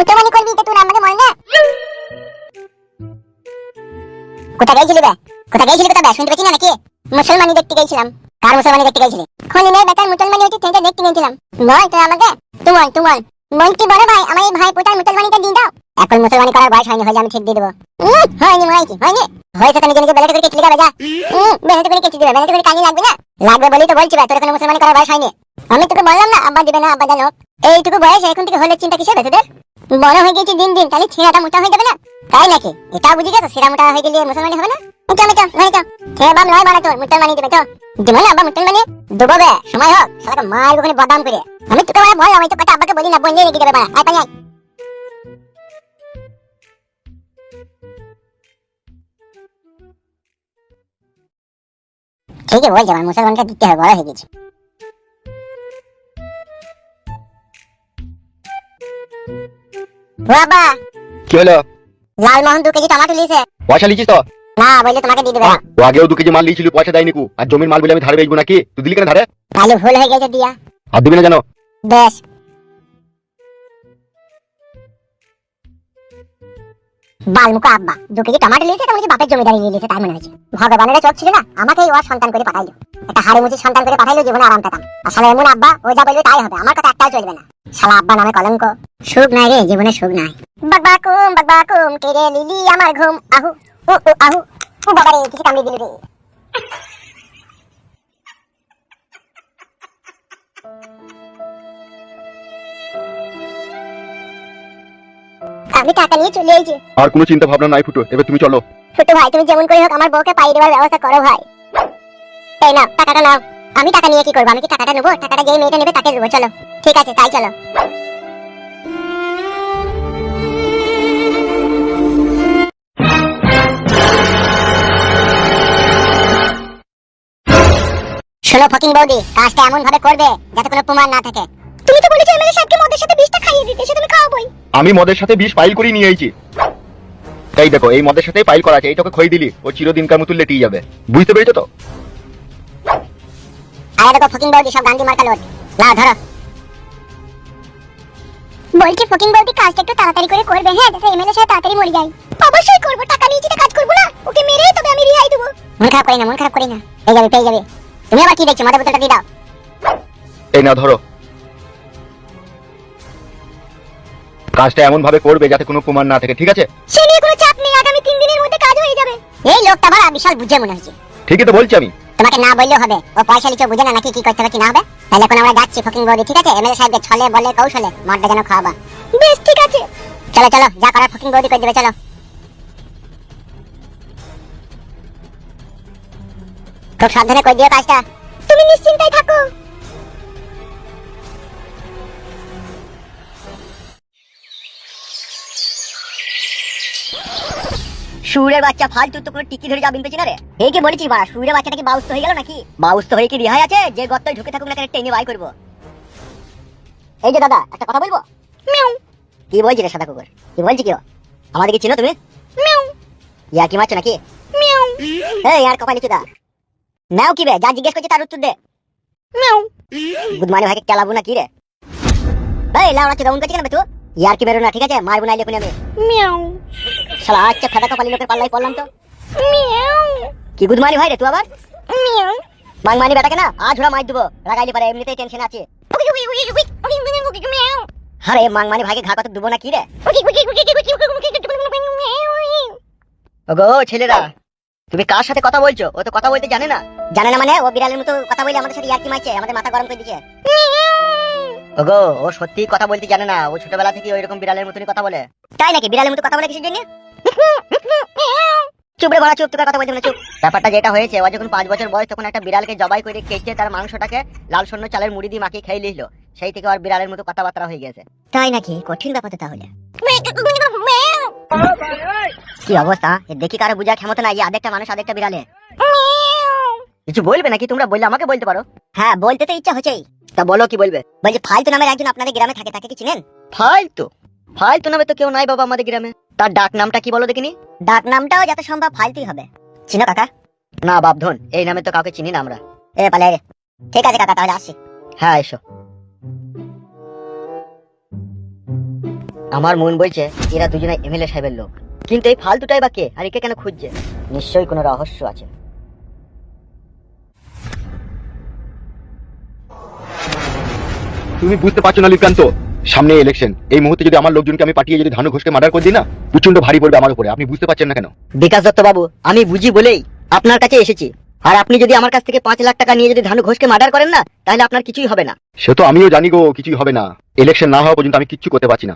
মুসলমানি করবি যে তুই? আমাকে না। কোথা গেছিলি বে? কোথা গেছিলি কোথা বে শুনতে পাচ্ছি না নাকি? মুসলমানি দেখতে গেছিলাম। কার মুসলমানি দেখতে গেছিলি? খলিনের বেটার মুসলমানি হচ্ছে সেটা দেখতে গেছিলাম। বল তুই আমাকে। তুই বল তুই বল। বলছি বড় ভাই? আমার এই ভাই পোতার মুসলমানিটা দিয়ে দাও। এখন মুসলমানি করার বয়স হয়নি, হলে আমি ঠিক দিয়ে দেবো। হয়নি হয়নি হয়নি? হয়েছে তো নিজে নিজে বেলাতে করে কেটে যাবে যা। বেলাতে করে কেটে দিবে? বেলাতে করে কানি লাগবে না। লাগবে বলেই তো বলছি ভাই, তোর এখন মুসলমানি করার বয়স হয়নি। আমি তোকে বললাম না, আব্বা দিবে না, আব্বা জানো। এইটুকু বয়স এখন থেকে হলে চিন্তা কিসের তোদের? বড় হয়ে গেছি দিন দিন, তাহলে ছেঁড়াটা মোটা হয়ে যাবে না? তাই নাকি? এটা বুঝি গেছো? সেরা মোটা হয়ে গেলে মুসলমানি হবে না? চল চল ঘরে চল ছেড়ে বাপ নয় বানা তোর মুসলমানি দেবে তো দেবো না, আব্বা মুসলমানি দেবো বে, সময় হোক সারা মার ওখানে বাদাম করে। আমি তোকে বলে বল আমি তো কথা আব্বাকে বলি না বললে রেখে দেবে, বাড়া। আয়, পানি আয়। ঠিকই বলছে আমার মুসলমানকে দিতে হবে বড় হয়ে গেছে। বাবা কি হলো? লালমোহন দু কেজি টমাটো পয়সা লিখিস তো? না বললে তোমাকে দিয়ে দেবে। ও আগেও দু কেজি মাল লিয়েছিল পয়সা দেয়নি কু। আর জমির মাল বলে আমি ধারে বেচবো নাকি? তুই দিলি কেন ধারে? তাহলে ভুল হয়ে গেছে দিয়া। আর দিবি না জানো বেশ। বালমুখো আব্বা দু কেজি টমাটো লিয়েছে তো বাপের জমিদারি নিয়ে লিয়েছে তাই মনে হয়েছে। ভগবানের চোখ ছিল না আমাকে ওর সন্তান করে পাঠাইলো। একটা হাড়ি মুচি সন্তান করে পাঠাইলো, জীবনে আরাম পেতাম। আর শালা এমন আব্বা, ও যা বলবে তাই হবে, আমার কথা একটাও চলবে না। শালা আব্বা নামে কলঙ্ক। সুখ নাই রে, জীবনে সুখ নাই। বাকবাকুম বাকবাকুম, কেড়ে লিলি আমার ঘুম, আহু, ও ও, আহু। ও বাবা রে কিছু কামড়ে দিল রে? আমি টাকা নিয়ে চলে এসেছি আর কোনো চিন্তা ভাবনা নাই ফুটো এবার তুমি চলো। ছোট ভাই তুমি যেমন করে হোক আমার বউকে পাইয়ে দেওয়ার ব্যবস্থা করো ভাই। এই নাও টাকাটা নাও। আমি টাকা নিয়ে কি করব? আমি কি টাকাটা নেব? টাকাটা যেই মেয়েটা নেবে তাকে দেবো চলো। ঠিক আছে তাই চলো। শোনো ফকিং বৌদি কাজটা এমন ভাবে করবে যাতে কোনো প্রমাণ না থাকে। তুমি তো বলেছ এমএলএ সাহেবকে মদের সাথে বিষটা খাইয়ে দিতে সেটা আমি খাওয়াবোই। আমি মদের সাথে বিষ পাইল করে নিয়ে আইছি। তাই দেখো এই মদের সাথে পাইল করা আছে এইটাকে খই দিলি ও চিরদিনকার মতো লেটেই যাবে। বুঝতে পেরেছ তো? আরে দেখো ফকিং বৌদি সব গান্ধী মার্কা লোড লাও ধরো। বলছি ফকিং বৌদি কাজটা একটু তাড়াতাড়ি করে করবে হ্যাঁ? যাতে এমএলএ সাহেব তাড়াতাড়ি মরে যায়। অবশ্যই করব টাকা নিয়েছি তো কাজ করব না। ওকে মেরেই তবে আমি রিহাই দেবো। মন খারাপ করি না মন খারাপ করি না। পেয়ে যাবে পেয়ে যাবে। তুমি আবার কি দেখছ? মাথা বোতলটা দিয়ে দাও। এই না ধরো। কাজটা এমন ভাবে করবে যাতে কোনো প্রমাণ না থাকে ঠিক আছে? সে নিয়ে কোনো চাপ নেই আগামী তিন দিনের মধ্যে কাজ হয়ে যাবে। এই লোকটা বড় বিশাল বুঝে মনে হচ্ছে। ঠিকই তো বলছি আমি। তোমাকে না বললেও হবে ও পয়সা লিচো বুঝে না নাকি কি করতে হবে কি না হবে? তাহলে এখন আমরা যাচ্ছি ফকিং বৌদি ঠিক আছে? এমএলএ সাহেবকে ছলে বলে কৌশলে মদটা যেন খাওয়াবা। বেশ ঠিক আছে। চলো চলো যা করার ফকিং বৌদি করে দেবে চলো। খুব সাবধানে করে দিও কাজটা। তুমি নিশ্চিন্তায় থাকো। সুরের বাচ্চা ফালতু তো কোনো টিকি ধরে যাবেন পেছি না রে? এই কি বলেছি বাড়া? সুরের বাচ্চাটা কি বাউস্ত হয়ে গেল নাকি? বাউস্ত হয়ে কি রিহাই আছে? যে গর্তয় ঢুকে থাকুক না টেনে বাই করব। এই যে দাদা একটা কথা বলব? কি বলছি রে সাদা কুকুর? কি বলছি কি ও? আমাদের কি চিনো তুমি? ইয়া কি মারছো নাকি? এই আর কপালি চুদা ম্যাও কি বে যা জিজ্ঞেস করছি তার উত্তর দে। গুদমানি ভাইকে কেলাবো না কি রে? লাউড়া চুদা উন করছি কেন বে তুই ইয়ার কি বেরো না ঠিক আছে মারবো না আমি শালা আচ্ছা ফাটা কপালি লোকের পাল্লাই পড়লাম তো কি গুদমানি ভাই রে তুই আবার মাংমানি বেটাকে না আজ ওরা মার দেবো রাগাইলে পারে এমনিতেই টেনশন আছে আরে মাংমানি ভাইকে ঘা কত দেবো না কি রে ওগো ছেলেরা তুমি কার সাথে কথা বলছো ও তো কথা বলতে জানে না জানে না মানে ও বিড়ালের মতো কথা বলে আমাদের সাথে ইয়ার্কি মারছে আমাদের মাথা গরম করে দিচ্ছে ওগো ও সত্যি কথা বলতে জানে না। ও ছোটবেলা থেকে ওইরকম বিড়ালের মতনই কথা বলে। তাই নাকি বিড়ালের মতো কথা বলে কিসের জন্য? চুপ রে বড়া চুপ তোকে কথা বলতে না চুপ। ব্যাপারটা যেটা হয়েছে ও যখন পাঁচ বছর বয়স তখন একটা বিড়ালকে জবাই করে কেটে তার মাংসটাকে লাল সন্ন চালের মুড়ি দিয়ে মাখিয়ে খেয়ে নিল। সেই থেকে ওর বিড়ালের মতো কথাবার্তা হয়ে গেছে তাই নাকি? কঠিন ব্যাপার তো তাহলে। কি অবস্থা? এ দেখি কারও বুঝার ক্ষমতা নাই আধেকটা মানুষ আধেকটা বিড়ালে। কিছু বলবে নাকি? তোমরা বললে আমাকে বলতে পারো। হ্যাঁ বলতে তো ইচ্ছা হচ্ছেই। তা বলো কি বলবে? বলছি ফালতু নামের একজন আপনাদের গ্রামে থাকে তাকে কি চিনেন ফালতু? ফালতু নামে তো কেউ নাই বাবা আমাদের গ্রামে। তার ডাক নামটা কি বলো দেখিনি? ডাক নামটাও যত সম্ভব ফালতুই হবে। চিনো কাকা? না বাপধন এই নামে তো কাউকে চিনি না আমরা। এ পালে রে ঠিক আছে কাকা তাহলে আসি হ্যাঁ এসো। আমার মন বলছে এরা দুজনে এমএলএ সাহেবের লোক। কিন্তু এই ফালতুটাই বা কে? আর একে কেন খুঁজছে? নিশ্চয়ই কোনো রহস্য আছে। তুমি বুঝতে পারছ না লিপকান্ত সামনে ইলেকশন এই মুহূর্তে যদি আমার লোকজনকে আমি পাঠিয়ে যদি ধানু ঘোষকে মার্ডার করে দিই না প্রচণ্ড ভারী পড়বে আমার উপরে। আপনি বুঝতে পারছেন না কেন? বিকাশ দত্ত বাবু আমি বুঝি বলেই আপনার কাছে এসেছি। আর আপনি যদি আমার কাছ থেকে পাঁচ লাখ টাকা নিয়ে যদি ধানু ঘোষকে মার্ডার করেন না তাহলে আপনার কিছুই হবে না। সে তো আমিও জানি গো কিছুই হবে না। ইলেকশন না হওয়া পর্যন্ত আমি কিচ্ছু করতে পারছি না।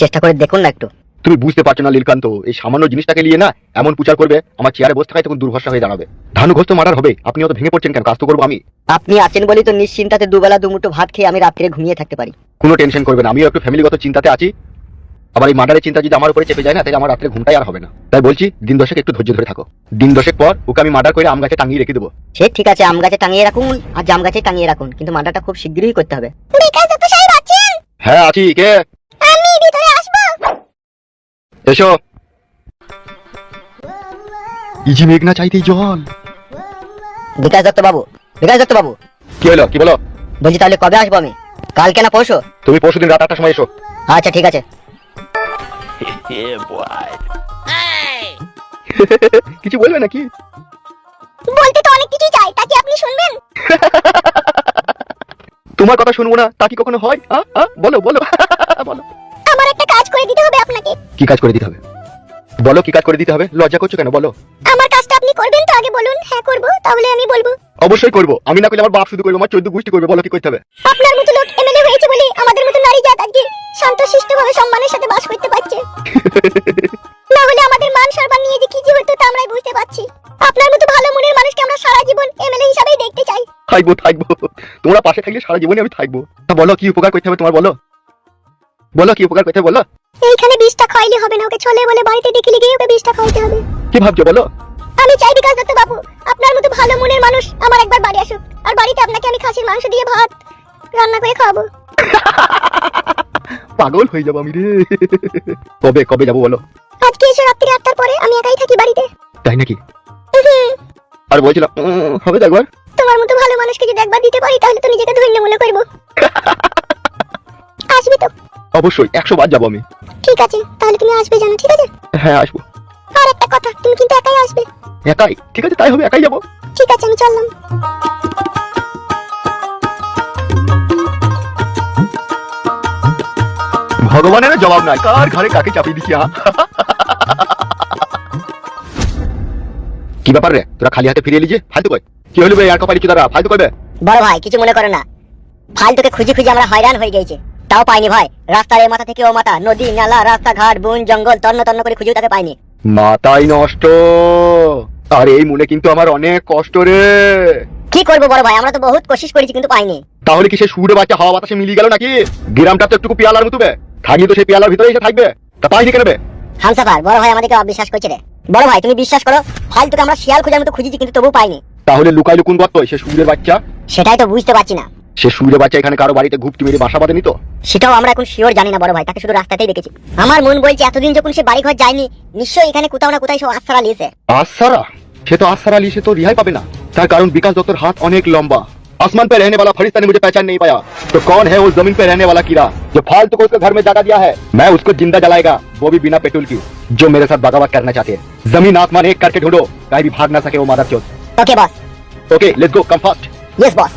চেষ্টা করে দেখুন না একটু। তুমি বুঝতে পারছ না লীলকান্ত এই সামান্য জিনিসটাকে নিয়ে না এমন প্রচার করবে আমার চেয়ারে বসে থাকায় তখন দুর্ভরসা হয়ে দাঁড়াবে। ধানু ঘোষ তো মার্ডার হবে আপনি অত ভেঙে পড়ছেন কেন? কাজ তো করব আমি। আপনি আছেন বলেই তো নিশ্চিন্তাতে দুবেলা দুমুঠো ভাত খেয়ে আমি রাত্রে ঘুমিয়ে থাকতে পারি। কোনো টেনশন করবে না আমিও একটু ফ্যামিলিগত চিন্তাতে আছি। আবার এই মার্ডারের চিন্তা যদি আমার উপরে চেপে যায় না তাহলে আমার রাত্রে ঘুমটাই আর হবে না। তাই বলছি দিন দশেক একটু ধৈর্য ধরে থাকো। দিন দশেক পর ওকে আমি মার্ডার করে আম গাছে টাঙিয়ে রেখে দেবো। সে ঠিক আছে আম গাছে টাঙিয়ে রাখুন আর জাম গাছে টাঙিয়ে রাখুন কিন্তু মার্ডারটা খুব শীঘ্রই করতে হবে। হ্যাঁ আছি। কে? এসো। ইজি মেঘ না চাইতেই জল। বিকাশ দত্ত বাবু বিকাশ দত্ত বাবু। কি হলো কি বলো? বলছি তাহলে কবে আসব আমি? কালকে না পরশু? তুমি পরশুদিন রাত আটটার সময় এসো। আচ্ছা ঠিক আছে। কিছু বলবে নাকি? বলতে তো অনেক কিছুই চাই তা কি আপনি শুনবেন? তোমার কথা শুনব না তা কি কখনো হয়? বলো বলো। বলো। কাজ করে দিতে হবে আপনাকে। কি কাজ করে দিতে হবে? বলো কি কাজ করে দিতে হবে? লজ্জা করছ কেন? বলো। আমার কাজটা আপনি করবেন তো আগে বলুন। হ্যাঁ করব তাহলে আমি বলব। অবশ্যই করব। আমি না করলে আমার বাপ শুধু করব আমার চোদ্দ গোষ্ঠী করবে বলো কি করতে হবে? আপনার মতো লোক এমএলএ হয়েছে বলে আমাদের মতো নারী জাত আজকে শান্তশিষ্টভাবে সম্মানের সাথে বাস করতে পারছে। না হলে আমাদের মান সম্মান নিয়ে যে কি যে হতো তা আমরাই বুঝতে পারছি। আপনার মতো ভালো মনের মানুষকে আমরা সারা জীবন এমএলএ হিসাবেই দেখতে চাই। থাকব থাকব। তোমরা পাশে থাকলে সারা জীবনে আমি থাকব। তা বলো কি উপকার করতে হবে তোমার বলো? বলো কি উপকার করতে বলো। এইখানে বিষটা খাইলে হবে না ওকে চলে বলে বাড়িতে ডেকে লিখে ওকে বিষটা খাওয়াতে হবে। কি ভাবছ বলো? আমি চাই বিকাশ দত্ত বাবু আপনার মতো ভালো মনের মানুষ আমার একবার বাড়ি আসুক আর বাড়িতে আপনাকে আমি খাসির মাংস দিয়ে ভাত রান্না করে খাওয়াবো। পাগল হয়ে যাব আমি রে। কবে কবে যাব বলো? আজকে এসে রাত্রি আটটার পরে আমি একাই থাকি বাড়িতে। তাই নাকি? আর বলছিলাম হবে তো একবার? তোমার মতো ভালো মানুষকে যদি একবার দিতে পারি তাহলে তো নিজেকে ধন্য মনে করব। আসবি তো। অবশ্যই একশো বার যাব আমি। ঠিক আছে তাহলে তুমি আসবে জানো ঠিক আছে? হ্যাঁ আসব। আর একটা কথা তুমি কিন্তু একাই আসবে। একাই? ঠিক আছে তাই হবে একাই যাব। ঠিক আছে আমি চললাম। ভগবানের জবাব নাই কার ঘরে কাকে চাপিয়ে দিছি? কি ব্যাপার রে তোরা খালি হাতে ফিরিয়ে লিজে ফালতু কই কি হলো বে আর কপালি চুদারা ফালতু কইবে বড় ভাই কিছু মনে করো না। ফালতুকে খুঁজে খুঁজে আমরা হয়রান হয়ে গেছি। তাও পাইনি ভাই রাস্তার এই মাথা থেকে ও মাথা নদী নালা রাস্তাঘাট বন জঙ্গল তন্ন তন্ন করে খুঁজেও তাকে পাইনি। মাথাই নষ্ট। আর এই মনে কিন্তু আমার অনেক কষ্ট রে। কি করব বড় ভাই? আমরা তো বহুত কোশিশ করেছি কিন্তু পাইনি। তাহলে কি সে সুরে বাচ্চা হাওয়া বাতাসে মিলিয়ে গেল নাকি? গ্রামটা তো একটু পেয়ালার মতো থাকলে তো সেই পেয়ালার ভিতরে এসে থাকবে। তা পাইনি কেন বে? হামসাফার বড় ভাই আমাদেরকে অবিশ্বাস করছে রে। বড় ভাই তুমি বিশ্বাস করো? ফালতুকে আমরা শিয়াল খোঁজার মতো খুঁজেছি কিন্তু তবু পাইনি। তাহলে লুকাই লুকুন বত্ত সে সুরের বাচ্চা। সেটাই তো বুঝতে পারছি না। সে সুরে বাচ্চা এখানে কারো বাড়িতে ঘুপটি মেরে বাসা বাঁধেনি তো সেটাও আমরা এখন শিওর জানি না বড় ভাই তাকে শুধু রাস্তাতেই দেখেছি আমার মন বলছে এতদিন যখন সে বাড়ি ঘর যায়নি নিশ্চয়ই এখানে কোথাও না কোথাও সব আশ্রা লিয়েছে आसरा সে তো आसरा ली से तो रिहाई पाबे ना তার কারণ বিকাশ দত্তর हाथ अनेक लंबा आसमान पे रहने वाला फरिश्ता ने मुझे पहचान नहीं पाया तो कौन है उस जमीन पे रहने वाला कीड़ा जो फालतू को उसके घर में जगह दिया है मैं उसको जिंदा जलाएगा वो भी बिना पेट्रोल की जो मेरे साथ बगावत करना चाहते हैं जमीन आसमान एक करके ढूंढो कहीं भी भाग ना सके वो मादर चौथ okay boss okay let's go come fast yes boss